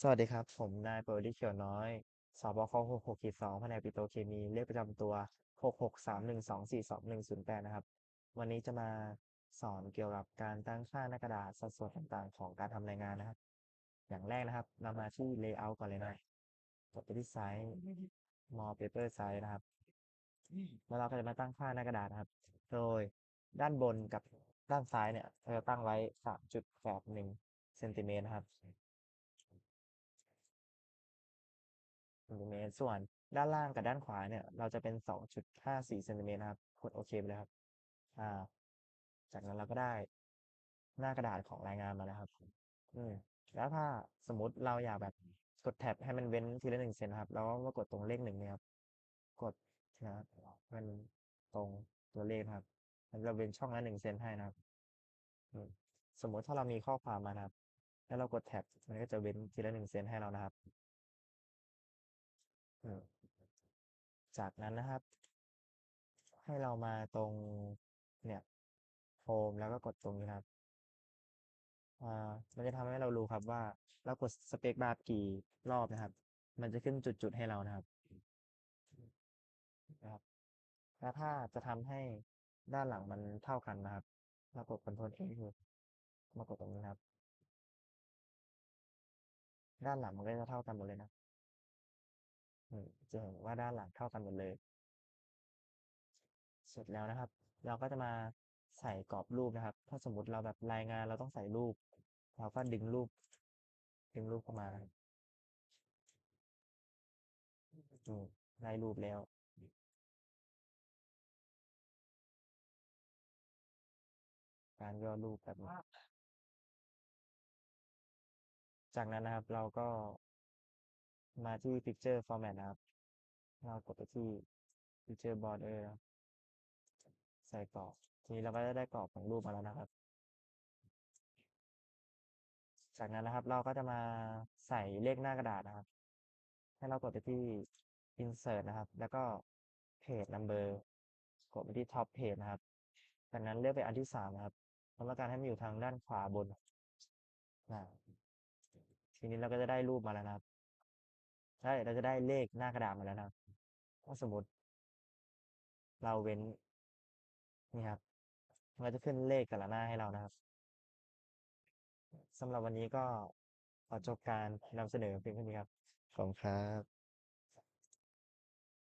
สวัสดีครับ ผมนายปวริเขียวน้อย สบค66-2แผนกปิโตรเคมี เลขประจำตัว 66312421008 นะครับ วันนี้จะมาสอนเกี่ยวกับการตั้งค่าหน้ากระดาษสัดส่วนต่างๆ ของการทำรายงานนะครับ อย่างแรกนะครับเรามาที่ layout ก่อนเลยนะกดไปที่ size more paper size นะครับ แล้วเราก็จะมาตั้งค่าหน้ากระดาษนะครับ โดยด้านบนกับด้านซ้ายเนี่ยเราจะตั้งไว้ 3.81เซนติเมตรนะครับ นติเมตรส่วนด้านล่างกับด้านขวาเนี่ย เราจะเป็น2.54เซนติเมตรนะครับกดโอเคไปเลยครับ อ่า จากนั้นเราก็ได้หน้ากระดาษของรายงานมาแล้วครับ อืมแล้วถ้าสมมติเราอยากแบบกดแท็บให้มันเว้นทีละหนึ่งเซนครับเราก็กดตรงเลขหนึ่งเนี่ยครับ กดนะครับมันตรงตัวเลขครับมันจะเว้นช่องละหนึ่งเซนให้นะครับ สมมุติถ้าเรามีข้อความมานะครับ แล้วเรากดแท็บมันก็จะเว้นทีละหนึ่งเซนให้เรานะครับ จากนั้นนะครับ ให้เรามาตรงเนี่ยโฮมแล้วก็กดตรงนี้ครับอ่ามันจะทำให้เรารู้ครับว่า เรากดสเปคบาร์กี่รอบนะครับ มันจะขึ้นจุดๆให้เรานะครับนะครับ แล้วถ้าจะทำให้ด้านหลังมันเท่ากันนะครับ เรากด Ctrl A คือมากดตรงนี้นครับ ด้านหลังมันก็จะเท่ากันหมดเลยนะ อืมจะเห็นว่าด้านหลังเท่ากันหมดเลย เสร็จแล้วนะครับ เราก็จะมาใส่กรอบรูปนะครับ ถ้าสมมติเราแบบรายงานเราต้องใส่รูป เราก็ดึงรูป ดึงรูปเข้ามานะครับอืมได้รูปแล้วการย่อรูปแบบนี้จากนั้นนะครับเราก็ มาที่ picture format นะครับ เรากดไปที่ picture border นะใส่กรอบ ทีนี้เราก็จะได้กรอบของรูปมาแล้วนะครับ จากนั้นนะครับเราก็จะมาใส่เลขหน้ากระดาษนะครับ ให้เรากดไปที่ insert นะครับ แล้วก็ page number กดไปที่ top page นะครับ จากนั้นเลือกไปอันที่สามนะครับเราต้องการให้มันอยู่ทางด้านขวาบนอ่าทีนี้เราก็จะได้รูปมาแล้วนะครับ ใช่เราจะได้เลขหน้ากระดาษมาแล้วนะครับถ้าสมมติ เราเว้นนี่ครับมันจะขึ้นเลขแต่ละหน้าให้เรานะครับสำหรับวันนี้ก็ขอจบการนำเสนอเพียงเท่านี้ครับขอบคุณครับ